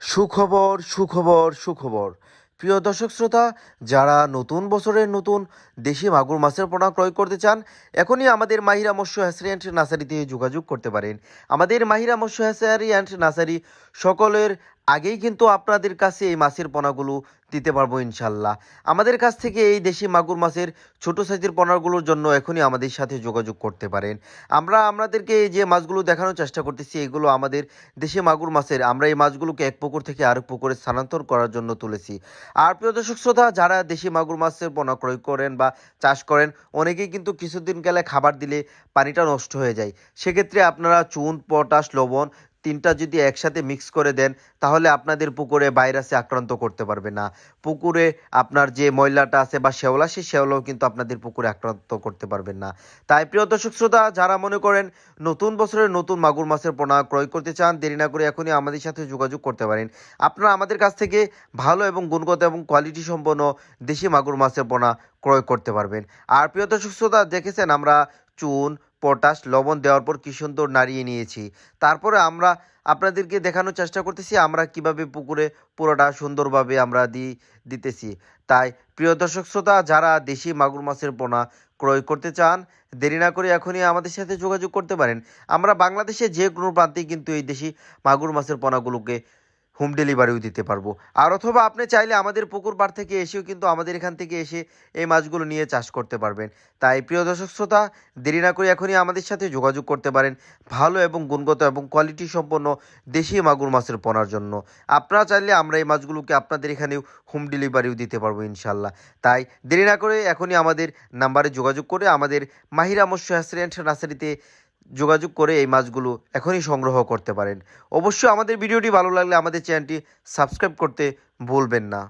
সুখবর সুখবর সুখবর। প্রিয় দর্শক শ্রোতা, যারা নতুন বছরের নতুন দেশি মাগুর মাছের পোনা ক্রয় করতে চান, এখনই আমাদের মাহিরা মৎস্য হ্যাসারি অ্যান্ড নার্সারিতে যোগাযোগ করতে পারেন। আমাদের মাহিরা মৎস্য হ্যাসারি অ্যান্ড নার্সারি সকলের আগেই কিন্তু আপনাদের কাছে এই মাছের পোনাগুলো দিতে পারব ইনশাল্লাহ। আমাদের কাছ থেকে এই দেশি মাগুর মাছের ছোট সাইজের পোনাগুলোর জন্য এখনই আমাদের সাথে যোগাযোগ করতে পারেন। আমরা আপনাদেরকে এই যে মাছগুলো দেখানোর চেষ্টা করতেছি, এগুলো আমাদের দেশি মাগুর মাছের। আমরা এই মাছগুলোকে এক পুকুর থেকে আরেক পুকুরে স্থানান্তর করার জন্য তুলেছি। আর প্রিয় দর্শক শ্রোতা, যারা দেশি মাগুর মাছের পোনা ক্রয় করেন বা চাষ করেন, অনেকেই কিন্তু কিছুদিন গেলে খাবার দিলে পানিটা নষ্ট হয়ে যায়। সেক্ষেত্রে আপনারা চুন, পটাশ, লবণ তিনটা যদি একসাথে মিক্স করে দেন, তাহলে আপনাদের পুকুরে ভাইরাসে আক্রান্ত করতে পারবে না। পুকুরে আপনার যে ময়লাটা আছে বা শেওলা সেই শেওলাও কিন্তু আপনাদের পুকুরে আক্রান্ত করতে পারবেন না। তাই প্রিয় দর্শক শ্রোতা, যারা মনে করেন নতুন বছরের নতুন মাগুর মাছের পোনা ক্রয় করতে চান, দেরি না করে এখনই আমাদের সাথে যোগাযোগ করতে পারেন। আপনারা আমাদের কাছ থেকে ভালো এবং গুণগত এবং কোয়ালিটি সম্পন্ন দেশি মাগুর মাছের পোনা ক্রয় করতে পারবেন। আর প্রিয় দর্শক শ্রোতা, দেখেছেন আমরা চুন পটাশ, লবণ দেওয়ার পর কি সুন্দর নাড়িয়ে নিয়েছি। তারপরে আমরা আপনাদেরকে দেখানোর চেষ্টা করতেছি, আমরা কীভাবে পুকুরে পুরোটা সুন্দরভাবে আমরা দিই দিতেছি। তাই প্রিয় দর্শক শ্রোতা, যারা দেশি মাগুর মাছের পোনা ক্রয় করতে চান, দেরি না করে এখনই আমাদের সাথে যোগাযোগ করতে পারেন। আমরা বাংলাদেশে যে কোনো প্রান্তেই কিন্তু এই দেশি মাগুর মাছের পোনাগুলোকে হোম ডেলিভারিও দিতে পারব। আর অথবা আপনি চাইলে আমাদের পুকুর পাড় থেকে এসেও কিন্তু আমাদের এখান থেকে এসে এই মাছগুলো নিয়ে চাষ করতে পারবেন। তাই প্রিয় দর্শক শ্রোতা, দেরি না করে এখনই আমাদের সাথে যোগাযোগ করতে পারেন ভালো এবং গুণগত এবং কোয়ালিটি সম্পন্ন দেশি মাগুর মাছের পোনার জন্য। আপনারা চাইলে আমরা এই মাছগুলোকে আপনাদের এখানেও হোম ডেলিভারিও দিতে পারব ইনশাল্লাহ তাই দেরি না করে এখনই আমাদের নাম্বারে যোগাযোগ করে আমাদের মাহিরা মৎস্য হ্যাসারি নার্সারিতে যোগাযোগ করে এই মাছগুলো এখনই সংগ্রহ করতে পারেন। অবশ্যই আমাদের ভিডিওটি ভালো লাগলে আমাদের চ্যানেলটি সাবস্ক্রাইব করতে ভুলবেন না।